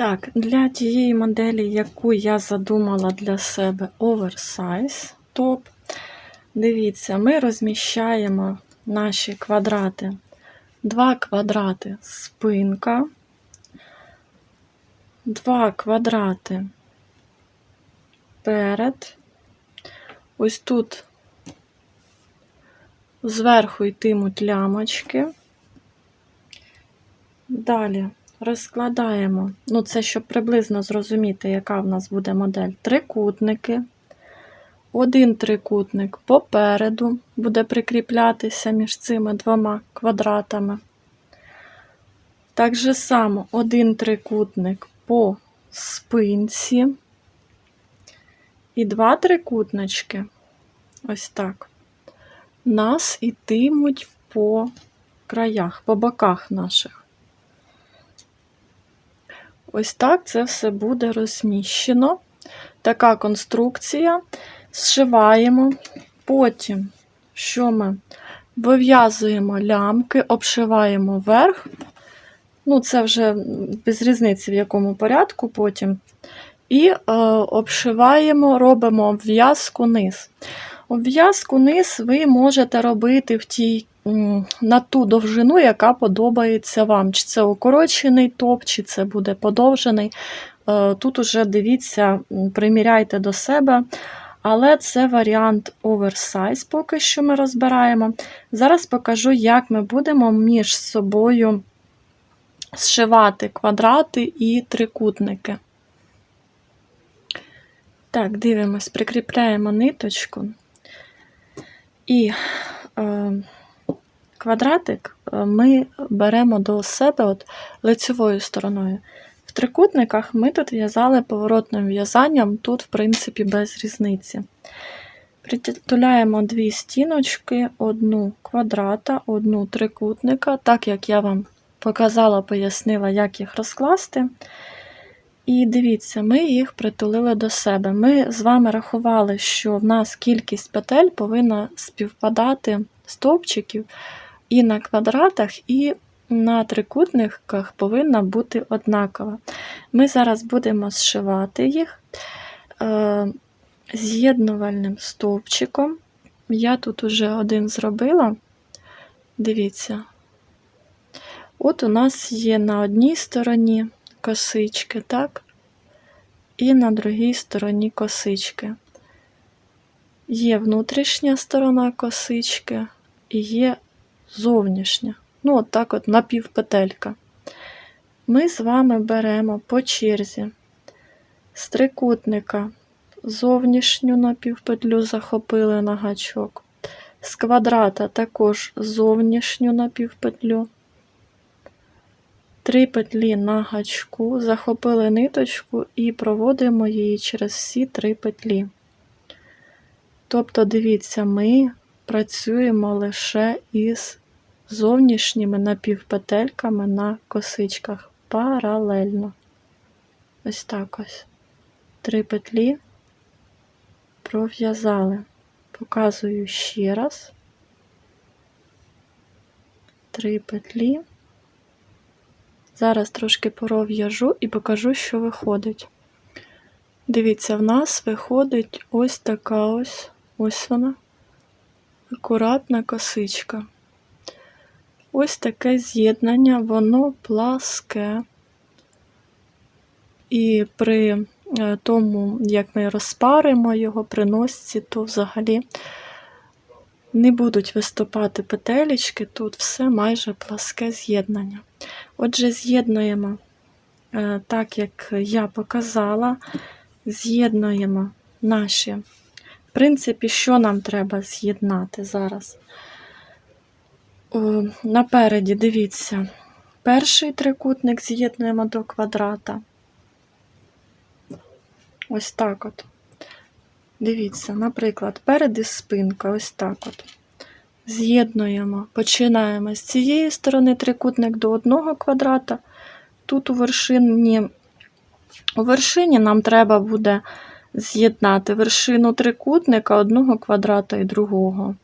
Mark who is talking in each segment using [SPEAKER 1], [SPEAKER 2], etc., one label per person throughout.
[SPEAKER 1] Так, для тієї моделі, яку я задумала для себе оверсайз топ, дивіться, ми розміщаємо наші квадрати. Два квадрати спинка, два квадрати перед. Ось тут зверху йтимуть лямочки. Далі розкладаємо, ну це щоб приблизно зрозуміти, яка в нас буде модель. Трикутники. Один трикутник попереду буде прикріплятися між цими двома квадратами. Так же само один трикутник по спинці. І два трикутнички, ось так, нас ітимуть по краях, по боках наших. Ось так це все буде розміщено. Така конструкція. Зшиваємо. Потім, що ми вив'язуємо лямки, обшиваємо верх. Ну, це вже без різниці, в якому порядку потім. І е, обшиваємо, робимо обв'язку низ. Обв'язку низ ви можете робити в тій, на ту довжину, яка подобається вам. Чи це укорочений топ, чи це буде подовжений. Е, Тут уже дивіться, приміряйте до себе. Але це варіант оверсайз, поки що ми розбираємо. Зараз покажу, як ми будемо між собою зшивати квадрати і трикутники. Так, дивимось, прикріпляємо ниточку. І е, квадратик е, ми беремо до себе от лицевою стороною. В трикутниках ми тут в'язали поворотним в'язанням, тут, в принципі, без різниці. Притуляємо дві стіночки, одну квадрата, одну трикутника, так як я вам показала, пояснила, як їх розкласти. І дивіться, ми їх притулили до себе. Ми з вами рахували, що в нас кількість петель повинна співпадати стовпчиків і на квадратах, і на трикутниках повинна бути однакова. Ми зараз будемо зшивати їх е, з'єднувальним стовпчиком. Я тут уже один зробила. Дивіться. От у нас є на одній стороні косички, так? І на другій стороні косички. Є внутрішня сторона косички і є зовнішня. Ну, от так от напівпетелька. Ми з вами беремо по черзі з трикутника зовнішню напівпетлю захопили на гачок, з квадрата також зовнішню напівпетлю. Три петлі на гачку, захопили ниточку і проводимо її через всі три петлі. Тобто, дивіться, ми працюємо лише із зовнішніми напівпетельками на косичках паралельно. Ось так ось. Три петлі пров'язали. Показую ще раз. Три петлі. Зараз трошки поров'яжу і покажу, що виходить. Дивіться, в нас виходить ось така ось, ось вона, акуратна косичка. Ось таке з'єднання, воно пласке. І при е, тому, як ми розпаримо його при носці, то взагалі не будуть виступати петелечки, тут все майже пласке з'єднання. Отже, з'єднуємо, е, так як я показала, з'єднуємо наші. Принципі, що нам треба з'єднати зараз? О, Напереді, дивіться, перший трикутник з'єднуємо до квадрата. Ось так от. Дивіться, наприклад, перед і спинка, ось так от. З'єднуємо, починаємо з цієї сторони трикутник до одного квадрата. Тут у вершині, у вершині нам треба буде з'єднати вершину трикутника одного квадрата і другого.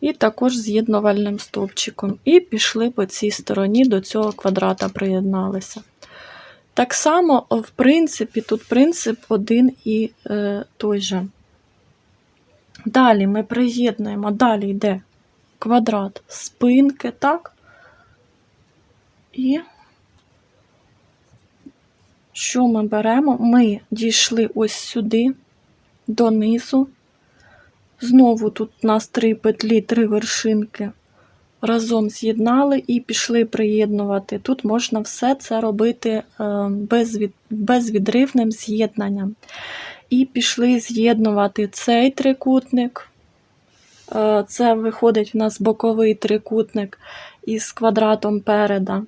[SPEAKER 1] І також з'єднувальним стовпчиком. І пішли по цій стороні до цього квадрата приєдналися. Так само, в принципі, тут принцип один і е, той же. Далі ми приєднуємо, далі йде квадрат спинки, так? І що ми беремо? Ми дійшли ось сюди, донизу. Знову тут у нас три петлі, три вершинки. Разом з'єднали і пішли приєднувати. Тут можна все це робити е, безвідривним з'єднанням. І пішли з'єднувати цей трикутник. Е, Це виходить в нас боковий трикутник із квадратом переда.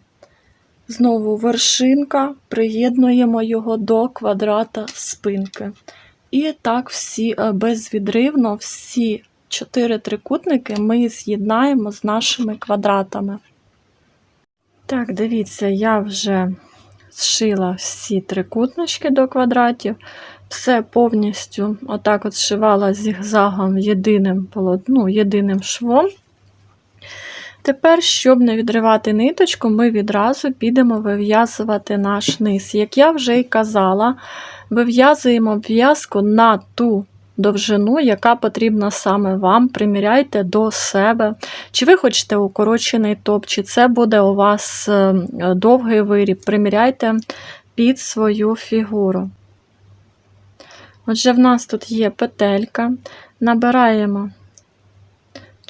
[SPEAKER 1] Знову вершинка, приєднуємо його до квадрата спинки. І так всі е, безвідривно всі чотири трикутники ми з'єднаємо з нашими квадратами. Так, дивіться, я вже зшила всі трикутнички до квадратів. Все повністю отак от зшивала зігзагом єдиним, полот- ну, єдиним швом. Тепер, щоб не відривати ниточку, ми відразу підемо вив'язувати наш низ. Як я вже й казала, вив'язуємо в'язку на ту довжину, яка потрібна саме вам. Приміряйте до себе. Чи ви хочете укорочений топ, чи це буде у вас е, довгий виріб. Приміряйте під свою фігуру. Отже, в нас тут є петелька. Набираємо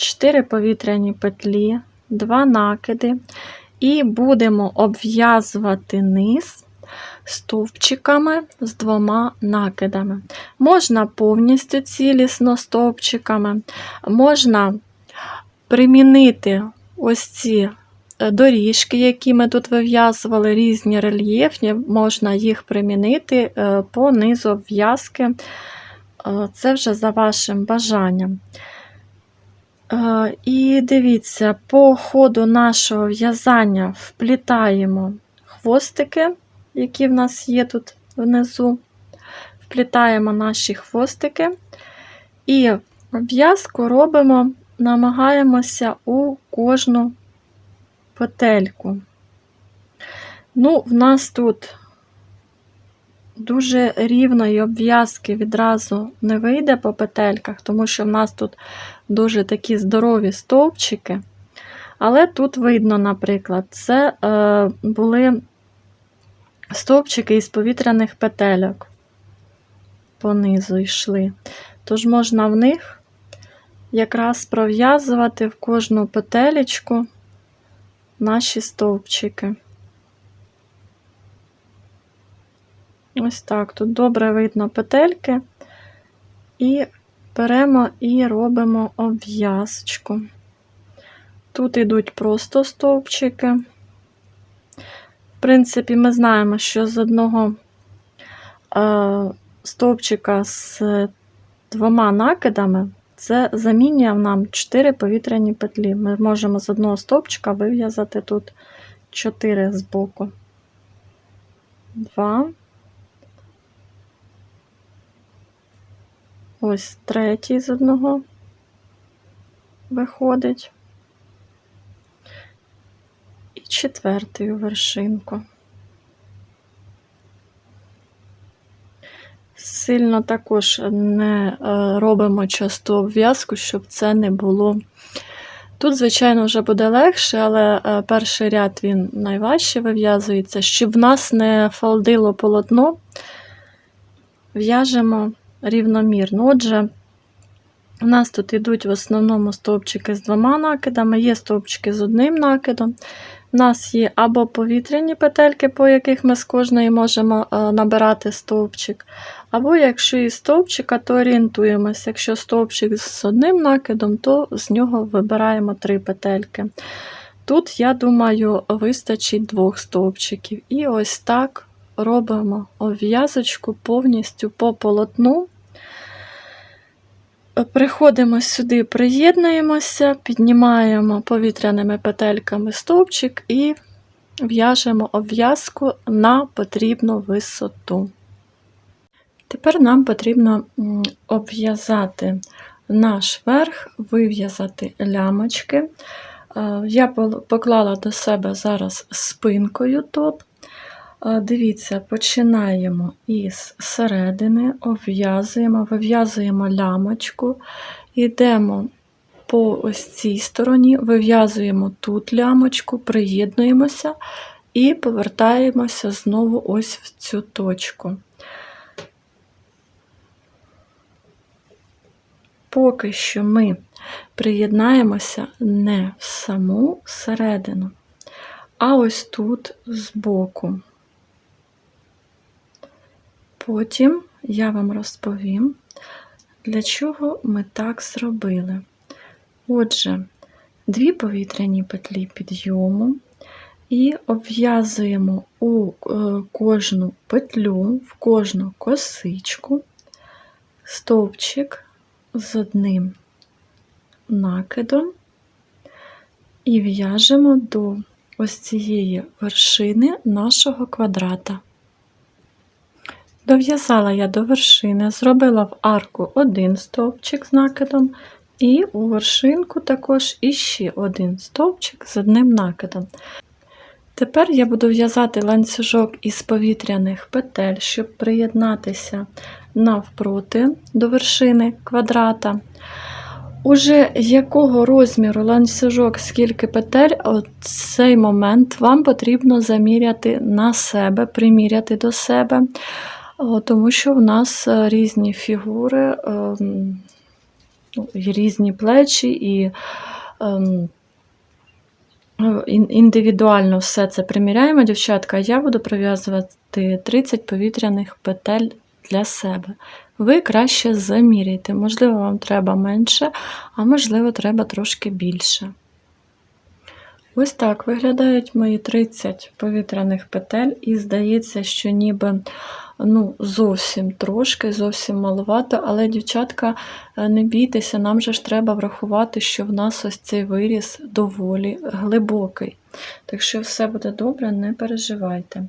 [SPEAKER 1] 4 повітряні петлі, 2 накиди, і будемо обв'язувати низ стовпчиками з двома накидами. Можна повністю цілісно стовпчиками, можна примінити ось ці е, доріжки, які ми тут вив'язували, різні рельєфні, можна їх примінити е, по низу в'язки. Е, Це вже за вашим бажанням. Е, І дивіться, по ходу нашого в'язання вплітаємо хвостики, які в нас є тут внизу. Вплітаємо наші хвостики і в'язку робимо, намагаємося у кожну петельку. Ну, в нас тут дуже рівної обв'язки відразу не вийде по петельках, тому що в нас тут дуже такі здорові стовпчики. Але тут видно, наприклад, це е, були стовпчики із повітряних петельок. Понизу йшли. Тож можна в них якраз пров'язувати в кожну петелечку наші стовпчики. Ось так. Тут добре видно петельки. І беремо і робимо обв'язочку. Тут йдуть просто стовпчики. В принципі, ми знаємо, що з одного е, стовпчика з двома накидами це замінює нам 4 повітряні петлі. Ми можемо з одного стовпчика вив'язати тут 4 з боку. 2. Ось третій з одного виходить. І четвертий вершинку. Сильно також не е, робимо часто обв'язку, щоб це не було. Тут, звичайно, вже буде легше, але е, перший ряд він найважче вив'язується. Щоб в нас не фалдило полотно, в'яжемо рівномірно. Отже, у нас тут йдуть в основному стовпчики з двома накидами, є стовпчики з одним накидом. У нас є або повітряні петельки, по яких ми з кожної можемо е, набирати стовпчик, або якщо із стовпчика, то орієнтуємося. Якщо стовпчик з одним накидом, то з нього вибираємо три петельки. Тут, я думаю, вистачить двох стовпчиків. І ось так робимо обв'язочку повністю по полотну. Приходимо сюди, приєднуємося, піднімаємо повітряними петельками стовпчик і в'яжемо обв'язку на потрібну висоту. Тепер нам потрібно обв'язати наш верх, вив'язати лямочки. Е, Я поклала до себе зараз спинкою топ. Дивіться, починаємо із середини, обв'язуємо, вив'язуємо лямочку, йдемо по ось цій стороні, вив'язуємо тут лямочку, приєднуємося і повертаємося знову ось в цю точку. Поки що ми приєднаємося не в саму середину, а ось тут збоку. Потім я вам розповім, для чого ми так зробили. Отже, дві повітряні петлі підйому і обв'язуємо у е, кожну петлю, в кожну косичку стовпчик з одним накидом і в'яжемо до ось цієї вершини нашого квадрата. Дов'язала я до вершини, зробила в арку один стовпчик з накидом, і у вершинку також іще один стовпчик з одним накидом. Тепер я буду в'язати ланцюжок із повітряних петель, щоб приєднатися навпроти до вершини квадрата. Уже якого розміру ланцюжок, скільки петель, цей момент вам потрібно заміряти на себе, приміряти до себе, тому що в нас е, різні фігури, ем, ну, різні плечі, і ем, ну, індивідуально все це приміряємо, дівчатка. Я буду пров'язувати 30 повітряних петель для себе. Ви краще заміряйте. Можливо, вам треба менше, а можливо, треба трошки більше. Ось так виглядають мої 30 повітряних петель, і здається, що ніби ну, зовсім трошки, зовсім маловато, але, дівчатка, е, не бійтеся, нам же ж треба врахувати, що в нас ось цей виріс доволі глибокий. Так що все буде добре, не переживайте.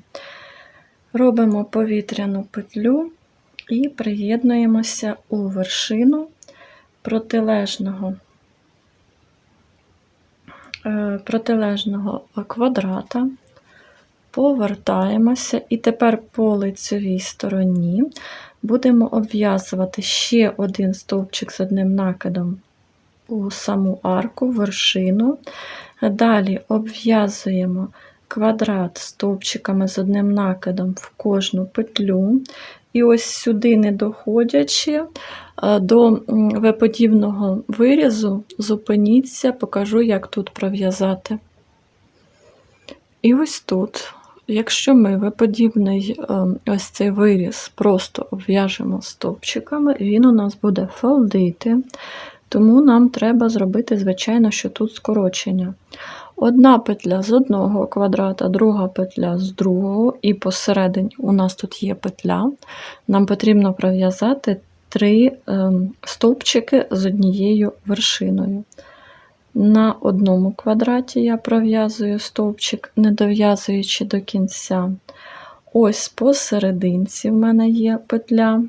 [SPEAKER 1] Робимо повітряну петлю і приєднуємося у вершину протилежного, е, протилежного квадрата, повертаємося, і тепер по лицевій стороні будемо обв'язувати ще один стовпчик з одним накидом у саму арку, вершину. Далі обв'язуємо квадрат стовпчиками з одним накидом в кожну петлю. І ось сюди, не доходячи е, до м, веподібного вирізу, зупиніться, покажу, як тут пров'язати. І ось тут, якщо ми веподібний е, ось цей виріз просто обв'яжемо стовпчиками, він у нас буде фалдити, тому нам треба зробити, звичайно, що тут скорочення. Одна петля з одного квадрата, друга петля з другого, і посередині у нас тут є петля. Нам потрібно пров'язати три ем, стовпчики з однією вершиною. На одному квадраті я пров'язую стовпчик, не дов'язуючи до кінця. Ось посерединці в мене є петля,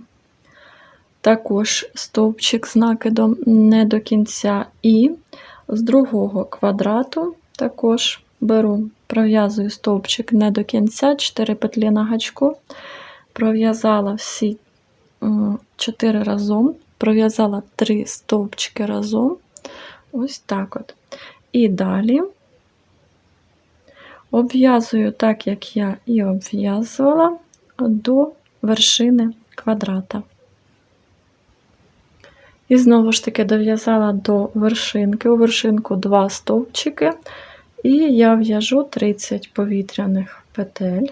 [SPEAKER 1] також стовпчик з накидом не до кінця. І з другого квадрату також беру, пров'язую стовпчик не до кінця, 4 петлі на гачку, пров'язала всі 4 разом, пров'язала 3 стовпчики разом. Ось так от. І далі. Обв'язую так, як я і обв'язувала до вершини квадрата. І знову ж таки дов'язала до вершинки, у вершинку 2 стовпчики, і я в'яжу 30 повітряних петель,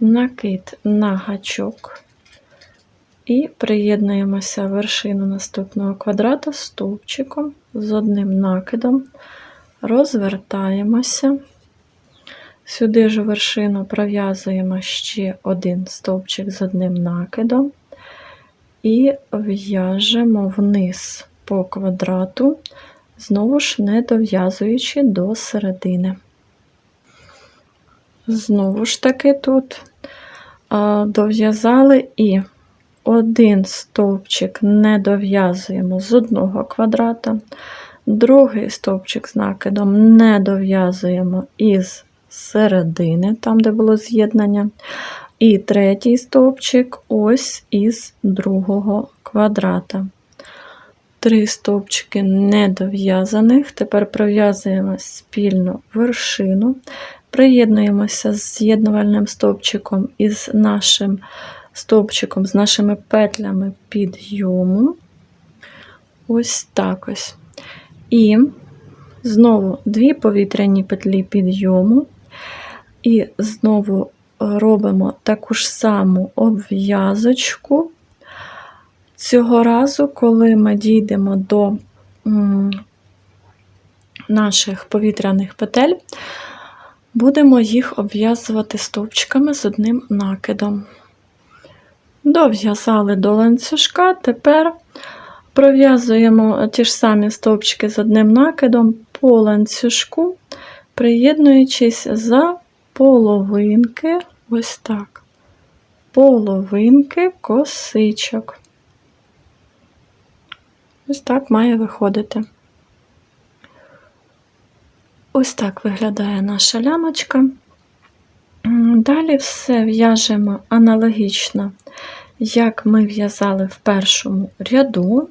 [SPEAKER 1] накид на гачок, і приєднуємося вершину наступного квадрата стовпчиком з одним накидом, розвертаємося. Сюди ж вершину пров'язуємо ще один стовпчик з одним накидом і в'яжемо вниз по квадрату, знову ж не дов'язуючи до середини. Знову ж таки тут дов'язали і один стовпчик не дов'язуємо з одного квадрата, другий стовпчик з накидом не дов'язуємо із середини, там, де було з'єднання. І третій стовпчик ось із другого квадрата. Три стовпчики недов'язаних. Тепер пров'язуємо спільну вершину, приєднуємося з з'єднувальним стовпчиком із нашим стовпчиком, з нашими петлями підйому. Ось так ось. І знову дві повітряні петлі підйому. І знову робимо таку ж саму обв'язочку. Цього разу, коли ми дійдемо до наших повітряних петель, будемо їх обв'язувати стовпчиками з одним накидом. Дов'язали до ланцюжка, тепер пров'язуємо ті ж самі стовпчики з одним накидом по ланцюжку, приєднуючись за половинки, ось так, половинки косичок. Ось так має виходити. Ось так виглядає наша лямочка. Далі все в'яжемо аналогічно, як ми в'язали в першому ряду.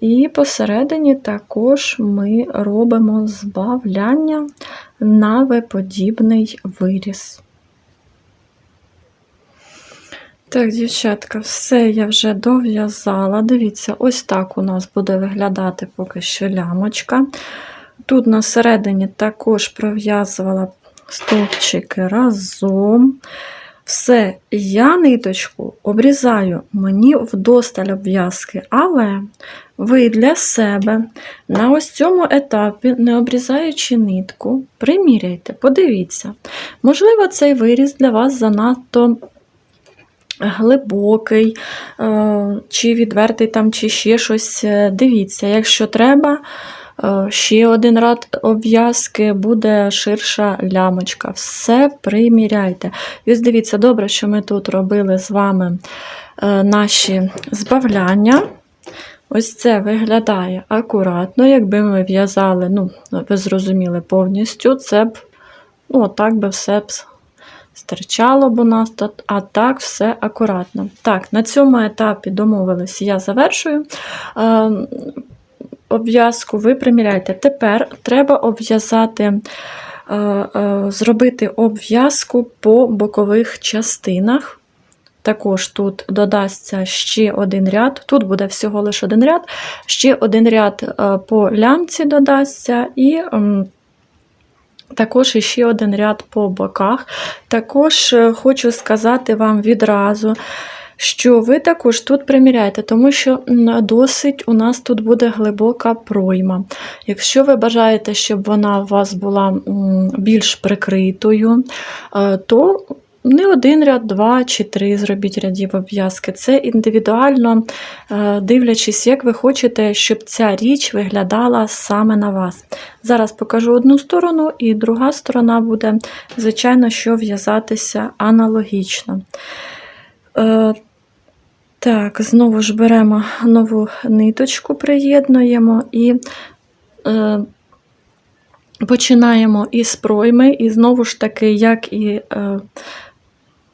[SPEAKER 1] І посередині також ми робимо збавляння на виподібний виріз. Так, дівчатка, все я вже дов'язала. Дивіться, ось так у нас буде виглядати поки що лямочка. Тут на середині також пров'язувала стовпчики разом. Все, я ниточку обрізаю мені вдосталь обв'язки, але ви для себе на ось цьому етапі, не обрізаючи нитку, приміряйте, подивіться. Можливо, цей виріз для вас занадто глибокий, е, чи відвертий там, чи ще щось. Дивіться, якщо треба, ще один ряд обв'язки, буде ширша лямочка. Все приміряйте. І дивіться, добре, що ми тут робили з вами е, наші збавляння. Ось це виглядає акуратно. Якби ми в'язали, ну, ви зрозуміли повністю, це б, ну, так би все б стирчало б у нас а так все акуратно. Так, на цьому етапі домовились, я завершую. Обв'язку ви приміряєте. Тепер треба обв'язати, е, е, зробити обв'язку по бокових частинах. Також тут додасться ще один ряд, тут буде всього лише один ряд, ще один ряд е, по лямці додасться, і також іще один ряд по боках. Також хочу сказати вам відразу, що ви також тут приміряєте, тому що досить у нас тут буде глибока пройма. Якщо ви бажаєте, щоб вона у вас була більш прикритою, е, то не один ряд, два чи три зробіть рядів обв'язки. Це індивідуально е, дивлячись, як ви хочете, щоб ця річ виглядала саме на вас. Зараз покажу одну сторону, і друга сторона буде, звичайно, що в'язатися аналогічно. Так, знову ж беремо нову ниточку, приєднуємо і е, починаємо із пройми, і знову ж таки, як і е,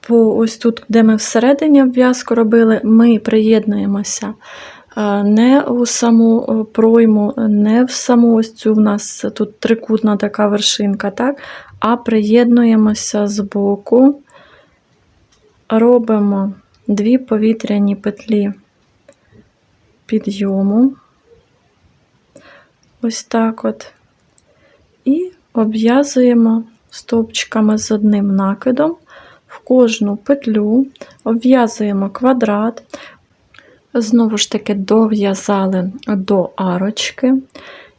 [SPEAKER 1] по ось тут, де ми всередині обв'язку робили, ми приєднуємося е, не у саму е, пройму, не в саму ось цю в нас тут трикутна така вершинка, так? а приєднуємося з боку, робимо дві повітряні петлі підйому. Ось так от. І обв'язуємо стовпчиками з одним накидом в кожну петлю, обв'язуємо квадрат, знову ж таки дов'язали до арочки,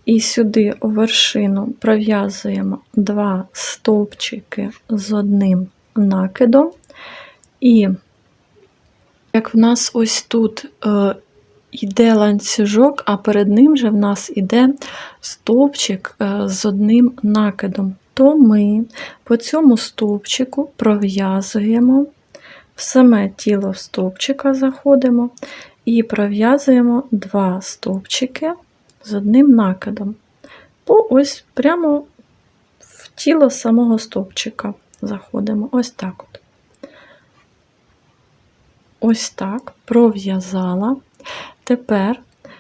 [SPEAKER 1] і сюди у вершину пров'язуємо два стовпчики з одним накидом. І як в нас ось тут е, йде ланцюжок, а перед ним же в нас іде стовпчик е, з одним накидом, то ми по цьому стовпчику пров'язуємо в саме тіло стовпчика заходимо і пров'язуємо два стовпчики з одним накидом. По ось прямо в тіло самого стовпчика заходимо. Ось так. Ось так, пров'язала. Тепер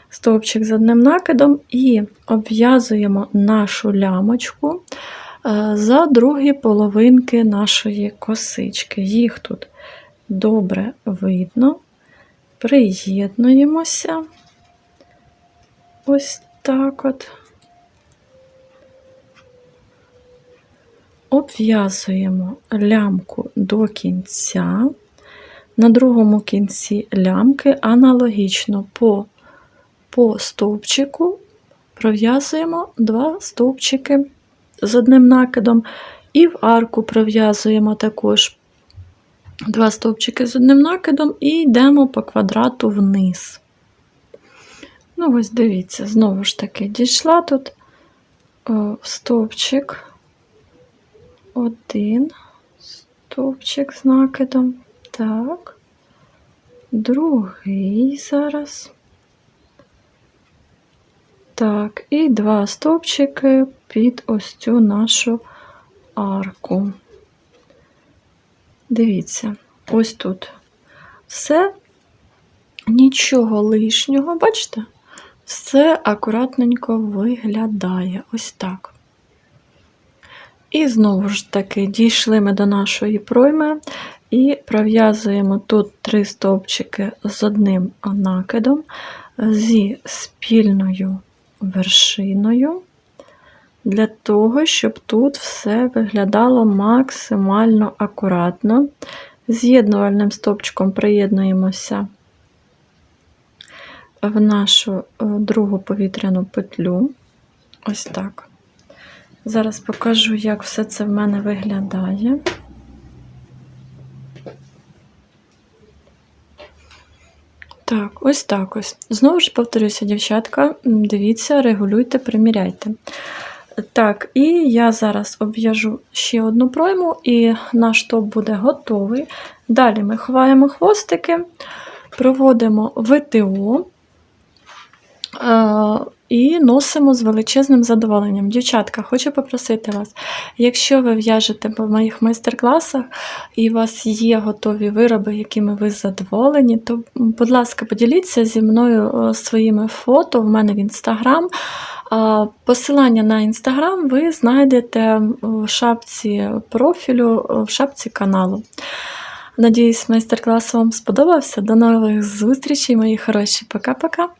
[SPEAKER 1] стовпчик з одним накидом і обв'язуємо нашу лямочку е, за другі половинки нашої косички. Їх тут добре видно. Приєднуємося. Ось так от. Обв'язуємо лямку до кінця. На другому кінці лямки аналогічно по, по стовпчику пров'язуємо два стовпчики з одним накидом, і в арку пров'язуємо також два стовпчики з одним накидом і йдемо по квадрату вниз. Ну, ось дивіться, знову ж таки, дійшла тут в стовпчик, один стовпчик з накидом. Так, другий зараз. Так, і два стовпчики під ось цю нашу арку. Дивіться, ось тут все, нічого лишнього, бачите? Все акуратненько виглядає ось так. І знову ж таки дійшли ми до нашої пройми і пров'язуємо тут три стовпчики з одним накидом зі спільною вершиною, для того, щоб тут все виглядало максимально акуратно. З'єднувальним стовпчиком приєднуємося в нашу е, другу повітряну петлю. Ось так. Зараз покажу, як все це в мене виглядає. Так, ось так ось. Знову ж повторюся, дівчатка, дивіться, регулюйте, приміряйте. Так, і я зараз обв'яжу ще одну пройму, і наш топ буде готовий. Далі ми ховаємо хвостики, проводимо ВТО і носимо з величезним задоволенням. Дівчатка, хочу попросити вас, якщо ви в'яжете по моїх майстер-класах і у вас є готові вироби, якими ви задоволені, то, будь ласка, поділіться зі мною е, своїми фото в мене в інстаграм. Посилання на інстаграм ви знайдете в шапці профілю, в шапці каналу. Надіюсь, майстер-клас вам сподобався. До нових зустрічей, мої хороші. Пока-пока.